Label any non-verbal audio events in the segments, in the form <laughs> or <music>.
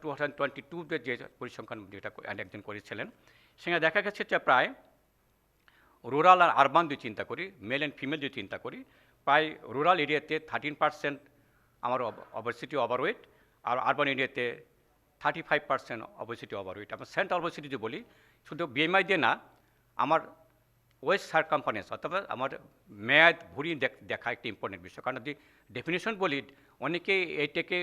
Two thousand twenty যে পরিসংখ্যান যেটা একজন করেছিলেন, সেখানে দেখা গেছে যে প্রায় রুরাল আর আরবান যদি চিন্তা করি মেল অ্যান্ড ফিমেল যদি চিন্তা করি। প্রায় রুরাল এরিয়াতে থার্টিন পার্সেন্ট আমার অবসিটি ওভারওয়েট আর আরবান এরিয়াতে thirty five percent obesity overweight আমার সেন্ট্রাল অবসিটি যদি বলি, শুধু বিএমআই দিয়ে না, আমার ওয়েস্ট সার্কাম্পানেন্স অথবা আমার মেয়াদ, ভুড়ি দেখা একটি ইম্পর্টেন্ট বিষয়। কারণ যদি ডেফিনেশন বলি অনেকে এইটাকে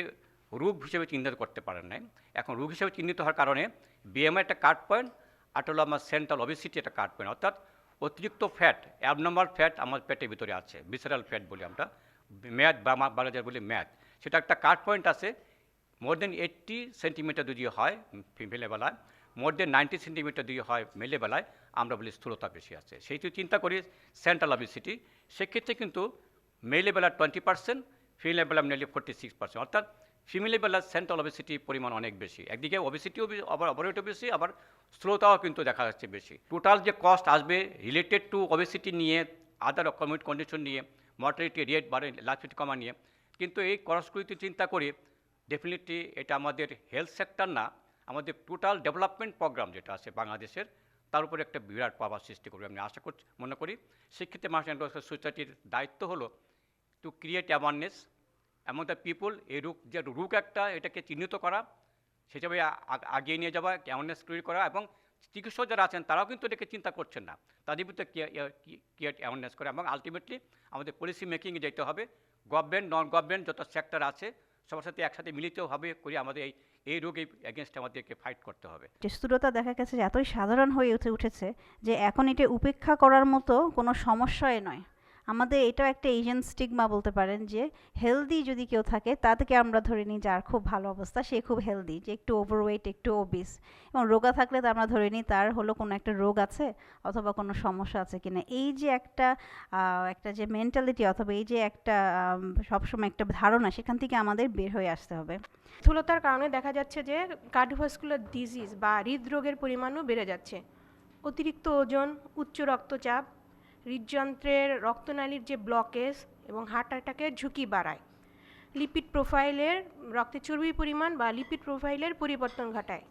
রোগ হিসেবে চিহ্নিত করতে পারেন নাই। এখন রোগ হিসেবে চিহ্নিত হওয়ার কারণে বিএমআই একটা কার্ড পয়েন্ট আমার সেন্ট্রাল অবিসিটি একটা কার্ড পয়েন্ট অর্থাৎ অতিরিক্ত ফ্যাট অ্যাবনর্মাল ফ্যাট আমার পেটের ভিতরে আছে ভিসারাল ফ্যাট বলি আমরা মেয়াদ বা বারো বলি ম্যাথ সেটা একটা কার্ড পয়েন্ট আছে মোর দেন এইট্টি সেন্টিমিটার যদি হয় ফিমেলে বেলায় মোর দেন নাইনটি সেন্টিমিটার যদি হয় মেলে বেলায়, আমরা বলি স্থূলতা বেশি আছে। সেই যদি চিন্তা করি সেন্ট্রাল অবিসিটি সেক্ষেত্রে কিন্তু মেলে বেলা টোয়েন্টি পার্সেন্ট ফিমেলে বেলা নিয়ারলি ফোর্টি সিক্স পার্সেন্ট অর্থাৎ বেলা সেন্ট্রাল অবিসিটি পরিমাণ অনেক বেশি। একদিকে অবিসিটিও আবার অপারেটও বেশি, আবার স্লোতাও কিন্তু দেখা যাচ্ছে বেশি। টোটাল যে কস্ট আসবে রিলেটেড টু অবিসিটি নিয়ে আদার কমিউনিট কন্ডিশন নিয়ে মর্টালিটি রেট বা লাইফ কমা নিয়ে, কিন্তু এই কস্টগুলিতে চিন্তা করি ডেফিনেটলি এটা আমাদের হেলথ সেক্টর না, আমাদের টোটাল ডেভেলপমেন্ট প্রোগ্রাম যেটা আছে বাংলাদেশের, তার উপরে একটা বিরাট প্রভাব সৃষ্টি করবে। আমি আশা করছি, মনে করি, সেক্ষেত্রে মানুষ সোসাইটির দায়িত্ব হলো টু ক্রিয়েট অ্যাওয়ারনেস এমন দ্য পিপুল এই রোগ যে রোগ একটা, এটাকে চিহ্নিত করা সেভাবে আগিয়ে নিয়ে যাওয়া অ্যাওয়ারনেস তৈরি করা, এবং চিকিৎসক যারা আছেন, তারাও কিন্তু এটাকে চিন্তা করছেন না। তাদের ভিতরে ক্রিয়েট অ্যাওয়ারনেস করে, এবং আলটিমেটলি আমাদের পলিসি মেকিংয়ে যেতে হবে। গভর্নমেন্ট নন গভর্নমেন্ট যত সেক্টর আছে, সবার সাথে একসাথে মিলিতভাবে করে আমাদের এই এই রোগে এগেনস্ট আমাদেরকে ফাইট করতে হবে। স্থূলতা দেখা গেছে যে এতই সাধারণ হয়ে উঠে, উঠেছে যে এখন এটা উপেক্ষা করার মতো কোনো সমস্যাই নয়। আমাদের এটাও একটা এজেন্ট স্টিগমা বলতে পারেন যে হেলদি যদি কেউ থাকে তা থেকে আমরা ধরে নিই যার খুব ভালো অবস্থা, সে খুব হেলদি যে একটু ওভারওয়েট একটু ওবিস এবং রোগা থাকলে তো আমরা ধরে নিই তার হলো কোনো একটা রোগ আছে অথবা কোনো সমস্যা আছে কিনা। এই যে একটা একটা যে মেন্টালিটি অথবা এই যে একটা সবসময় একটা ধারণা সেখান থেকে আমাদের বের হয়ে আসতে হবে। স্থূলতার কারণে দেখা যাচ্ছে যে কার্ডিওভাস্কুলার ডিজিজ বা হৃদরোগের পরিমাণও বেড়ে যাচ্ছে। অতিরিক্ত ওজন, উচ্চ রক্তচাপ হৃদযন্ত্রের রক্তনালীর যে ব্লকেজ এবং হার্ট অ্যাটাকের ঝুঁকি বাড়ায়। লিপিড প্রোফাইলের রক্তে চর্বির পরিমাণ বা লিপিড প্রোফাইলের পরিবর্তন ঘটায়।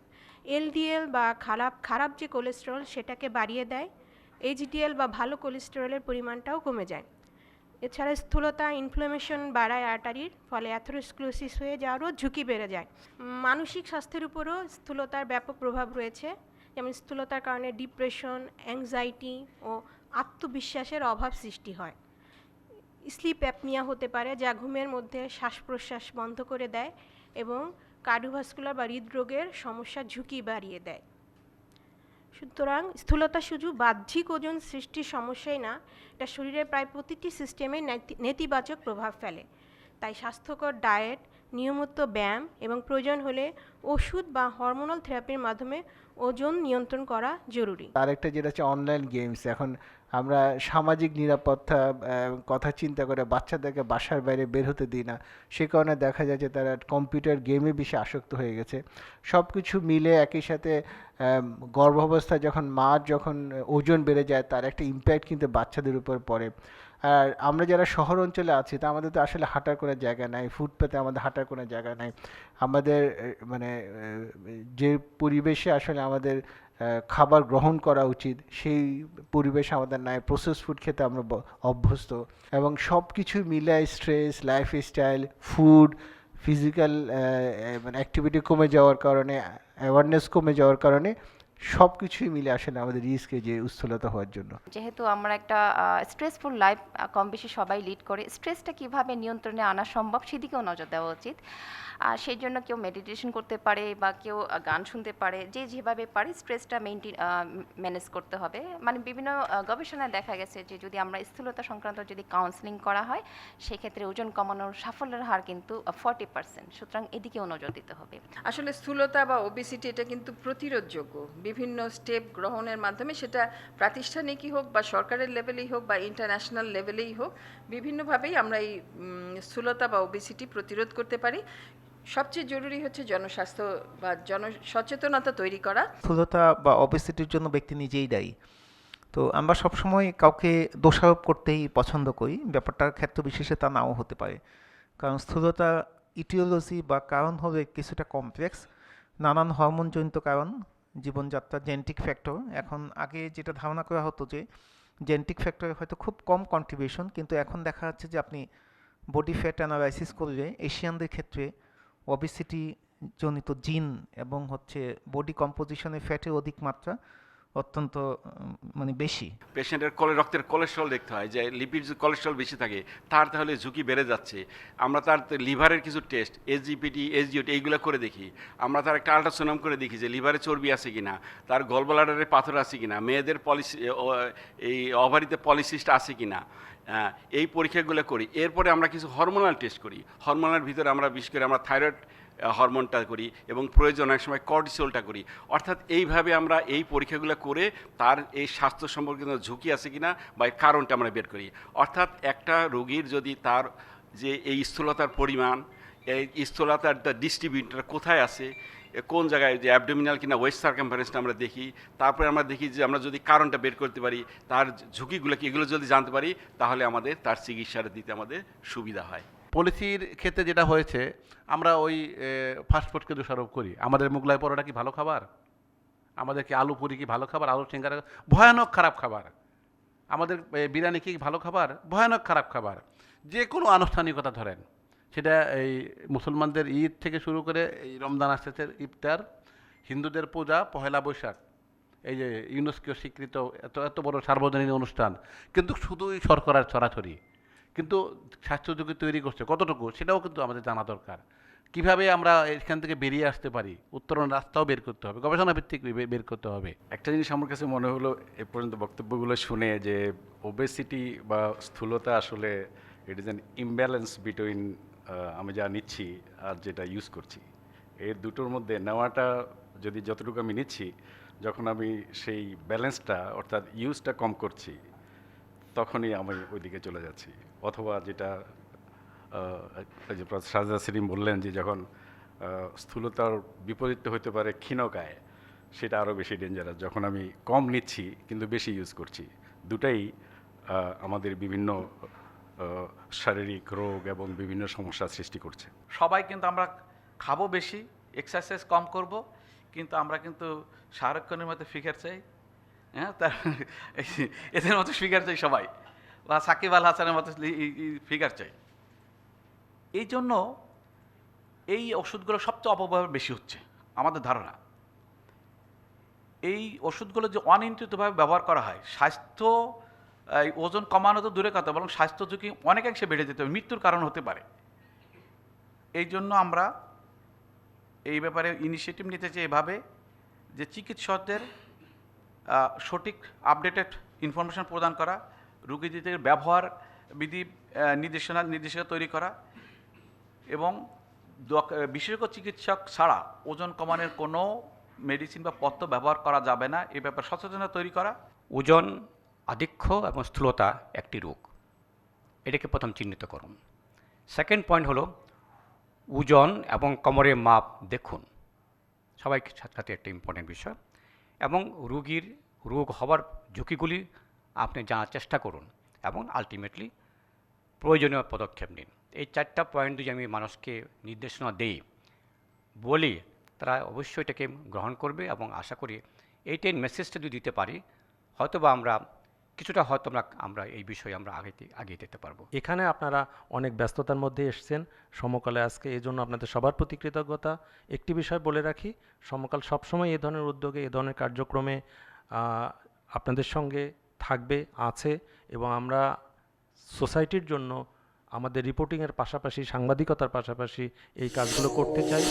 এলডিএল বা খারাপ খারাপ যে কোলেস্টেরল সেটাকে বাড়িয়ে দেয়। এইচডিএল বা ভালো কোলেস্টেরলের পরিমাণটাও কমে যায়। এছাড়া স্থূলতা ইনফ্লামেশন বাড়ায় আর্টারির ফলে অ্যাথেরোস্ক্লোসিস হয়ে যাওয়ারও ঝুঁকি বেড়ে যায়। মানসিক স্বাস্থ্যের উপরও স্থূলতার ব্যাপক প্রভাব রয়েছে। যেমন স্থূলতার কারণে ডিপ্রেশন অ্যাংজাইটি ও আত্মবিশ্বাসের অভাব সৃষ্টি হয়। স্লিপ অ্যাপনিয়া হতে পারে যা ঘুমের মধ্যে শ্বাস প্রশ্বাস বন্ধ করে দেয় এবং কার্ডিওভাস্কুলার বা হৃদরোগের সমস্যার ঝুঁকি বাড়িয়ে দেয়। সুতরাং স্থূলতা শুধু বাহ্যিক ওজন সৃষ্টির সমস্যাই না, এটা শরীরের প্রায় প্রতিটি সিস্টেমে নেতি- নেতিবাচক প্রভাব ফেলে। তাই স্বাস্থ্যকর ডায়েট নিয়মিত ব্যায়াম এবং প্রয়োজন হলে ওষুধ বা হরমোনাল থেরাপির মাধ্যমে ওজন নিয়ন্ত্রণ করা জরুরি। আরেকটা যেটা হচ্ছে অনলাইন গেমস এখন আমরা সামাজিক নিরাপত্তা কথা চিন্তা করে বাচ্চাদেরকে বাসার বাইরে বের হতে দিই না। সে কারণে দেখা যায় যে তারা কম্পিউটার গেমে বেশি আসক্ত হয়ে গেছে। সব কিছু মিলে একই সাথে গর্ভাবস্থায় যখন, মার যখন ওজন বেড়ে যায়, তার একটা ইম্প্যাক্ট কিন্তু বাচ্চাদের উপর পড়ে। আর আমরা যারা শহর অঞ্চলে আছি, তা আমাদের তো আসলে হাঁটার কোনো জায়গা নাই, ফুটপাতে আমাদের হাঁটার কোনো জায়গা নাই। আমাদের মানে যে পরিবেশে আসলে আমাদের খাবার গ্রহণ করা উচিত, সেই পরিবেশ আমাদের নাই। প্রসেস ফুড খেতে আমরা অভ্যস্ত। এবং সব কিছু মিলায় স্ট্রেস লাইফস্টাইল ফুড ফিজিক্যাল মানে অ্যাক্টিভিটি কমে যাওয়ার কারণে অ্যাওয়ারনেস কমে যাওয়ার কারণে সব কিছুই মিলে আসলে আমাদের রিস্কে যে উস্থলতা হওয়ার জন্য। যেহেতু আমরা একটা স্ট্রেসফুল লাইফ কম বেশি সবাই লিড করে স্ট্রেসটা কীভাবে নিয়ন্ত্রণে আনা সম্ভব সেদিকেও নজর দেওয়া উচিত। আর সেই জন্য কেউ মেডিটেশন করতে পারে বা কেউ গান শুনতে পারে যে যেভাবে পারে স্ট্রেসটা মেনটেন ম্যানেজ করতে হবে। মানে বিভিন্ন গবেষণায় দেখা গেছে যে যদি আমরা স্থূলতা সংক্রান্ত যদি কাউন্সেলিং করা হয় সেক্ষেত্রে ওজন কমানোর সাফল্যের হার কিন্তু ফর্টি পার্সেন্ট সুতরাং এদিকেও নজর দিতে হবে। আসলে স্থূলতা বা ওবিসিটি এটা কিন্তু প্রতিরোধযোগ্য। বিভিন্ন স্টেপ গ্রহণের মাধ্যমে সেটা প্রাতিষ্ঠানিকই হোক বা সরকারের লেভেলেই হোক বা ইন্টারন্যাশনাল লেভেলেই হোক, বিভিন্নভাবেই আমরা এই স্থূলতা বা ওবিসিটি প্রতিরোধ করতে পারি। সবচেয়ে জরুরি হচ্ছে জনস্বাস্থ্য বা জন সচেতনতা তৈরি করা। স্থূলতা বা অবেসিটির জন্য ব্যক্তি নিজেই দায়ী। তো আমরা সবসময় কাউকে দোষারোপ করতেই পছন্দ করি, ব্যাপারটার ক্ষেত্র বিশেষে তা নাও হতে পারে। কারণ স্থূলতা, ইটিওলজি বা কারণ হবে কিছুটা কমপ্লেক্স নানান হরমোনজনিত কারণ জীবনযাত্রা জেনেটিক ফ্যাক্টর এখন আগে যেটা ধারণা করা হতো যে জেনেটিক ফ্যাক্টরে হয়তো খুব কম কন্ট্রিবিউশন কিন্তু এখন দেখা যাচ্ছে যে আপনি বডি ফ্যাট অ্যানালাইসিস করলে এশিয়ানদের ক্ষেত্রে অবিসিটি জনিত জিন এবং হচ্ছে বডি কম্পোজিশনে ফ্যাটের অধিক মাত্রা অত্যন্ত মানে বেশি। পেশেন্টের কলে, রক্তের কোলেস্ট্রল দেখতে হয়, যে লিপিড কোলেস্ট্রল বেশি থাকে, তার তাহলে ঝুঁকি বেড়ে যাচ্ছে। আমরা তার লিভারের কিছু টেস্ট এসজিপিটি এসজিওটি এইগুলো করে দেখি। আমরা তার একটা আল্ট্রাসোনাম করে দেখি যে লিভারে চর্বি আছে কিনা, তার গলব্লাডারে পাথর আছে কিনা, মেয়েদের পলিসি এই অভারিতে পলিসিস্ট আছে কিনা। এই পরীক্ষাগুলো করি। এরপরে আমরা কিছু হরমোনাল টেস্ট করি। হরমোনাল ভিতরে আমরা বিশেষ করে আমরা থাইরয়েড হরমোনটা করি এবং প্রয়োজন অনেক সময় কর্টিসোলটা করি। অর্থাৎ এইভাবে আমরা এই পরীক্ষাগুলো করে তার এই স্বাস্থ্য সম্পর্কিত ঝুঁকি আছে কিনা বা কারণটা আমরা বের করি। অর্থাৎ একটা রোগীর যদি তার যে এই স্থূলতার পরিমাণ, এই স্থূলতার ডিস্ট্রিবিউটার কোথায় আছে কোন জায়গায় যে অ্যাবডোমিনাল কিনা ওয়েস্ট সার্কামফারেন্সটা আমরা দেখি, তারপরে আমরা দেখি যে আমরা যদি কারণটা বের করতে পারি, তার ঝুঁকিগুলো কি, এগুলো যদি জানতে পারি, তাহলে আমাদের তার চিকিৎসাটা দিতে আমাদের সুবিধা হয়। পলিসির ক্ষেত্রে যেটা হয়েছে, আমরা ওই ফাস্টফুডকে দোষারোপ করি। আমাদের মোগলাই পরোটা কি ভালো খাবার? আমাদের কি আলু পুরি কি ভালো খাবার? আলু টেঙ্গারা ভয়ানক খারাপ খাবার। আমাদের বিরিয়ানি কি ভালো খাবার? ভয়ানক খারাপ খাবার। যে কোনো আনুষ্ঠানিকতা ধরেন, সেটা এই মুসলমানদের ঈদ থেকে শুরু করে এই রমজান আসতেছে ইফতার, হিন্দুদের পূজা, পহেলা বৈশাখ, এই যে ইউনেস্কো স্বীকৃত এত এত বড় সার্বজনীন অনুষ্ঠান। কিন্তু শুধুই শর্করার ছড়াছড়ি। কিন্তু স্বাস্থ্য ঝুঁকি তৈরি করছে। কতটুকু? সেটাও কিন্তু আমাদের জানা দরকার। কীভাবে আমরা এখান থেকে বেরিয়ে আসতে পারি? উত্তরণ রাস্তাও বের করতে হবে গবেষণা ভিত্তিক বের করতে হবে। একটা জিনিস আমার কাছে মনে হলো এ পর্যন্ত বক্তব্যগুলো শুনে যে ওবেসিটি বা স্থূলতা আসলে it is an imbalance between আমি যা নিচ্ছি আর যেটা ইউজ করছি। এর দুটোর মধ্যে নেওয়াটা যদি যতটুকু আমি নিচ্ছি, যখন আমি সেই ব্যালেন্সটা অর্থাৎ ইউজটা কম করছি তখনই আমি ওইদিকে চলে যাচ্ছি। অথবা যেটা যে সাজা সেলিম বললেন যে যখন স্থূলতার বিপরীত হতে পারে ক্ষীণকায়, সেটা আরও বেশি ডেঞ্জারাস যখন আমি কম নিচ্ছি, কিন্তু বেশি ইউজ করছি। দুটাই আমাদের বিভিন্ন শারীরিক রোগ এবং বিভিন্ন সমস্যার সৃষ্টি করছে। সবাই কিন্তু আমরা খাব বেশি এক্সারসাইজ কম করব, কিন্তু আমরা কিন্তু খানের মতো ফিগার চাই হ্যাঁ তার <laughs> এদের মতো ফিগার চাই সবাই। বা সাকিব আল হাসানের মতো ফিগার চাই। এই জন্য এই ওষুধগুলো সবচেয়ে অপব্যবহার বেশি হচ্ছে, আমাদের ধারণা। এই ওষুধগুলো যে অনিয়ন্ত্রিতভাবে ব্যবহার করা হয়, স্বাস্থ্য, এই ওজন কমানো তো দূরে কথা, বরং স্বাস্থ্য ঝুঁকি অনেকাংশে বেড়ে যেতে হবে মৃত্যুর কারণ হতে পারে। এই জন্য আমরা এই ব্যাপারে ইনিশিয়েটিভ নিতে চাই এভাবে, যে চিকিৎসকদের সঠিক আপডেটেড ইনফরমেশন প্রদান করা, রুগীদের ব্যবহার বিধি নির্দেশনা, নির্দেশিকা তৈরি করা এবং বিশেষজ্ঞ চিকিৎসক ছাড়া ওজন কমানোর কোনো মেডিসিন বা পথ্য ব্যবহার করা যাবে না। এ ব্যাপারে সচেতনতা তৈরি করা। ওজন, আধিক্য এবং স্থূলতা একটি রোগ। এটাকে প্রথম চিহ্নিত করুন। সেকেন্ড পয়েন্ট হলো ওজন এবং কোমরের মাপ দেখুন। সবাই সাথে একটা ইম্পর্টেন্ট বিষয়। এবং রুগীর রোগ হওয়ার ঝুঁকিগুলি আপনি জানার চেষ্টা করুন এবং আলটিমেটলি প্রয়োজনীয় পদক্ষেপ নিন। এই চারটা পয়েন্ট যদি আমি মানুষকে নির্দেশনা দেই, বলি, তারা অবশ্যই এটাকে গ্রহণ করবে এবং আশা করি এইটাই মেসেজটা যদি দিতে পারি হয়তো বা আমরা, কিছুটা হয়তো আমরা আমরা এই বিষয়ে আমরা আগে আগিয়ে যেতে পারব। এখানে আপনারা অনেক ব্যস্ততার মধ্যে এসছেন। সমকালে আজকে এই জন্য আপনাদের সবার প্রতি কৃতজ্ঞতা। একটি বিষয় বলে রাখি, সমকাল সবসময় এ ধরনের উদ্যোগে, এ ধরনের কার্যক্রমে আপনাদের সঙ্গে থাকবে, আছে এবং আমরা সোসাইটির জন্য আমাদের রিপোর্টিংয়ের পাশাপাশি, সাংবাদিকতার পাশাপাশি এই কাজগুলো করতে চাই।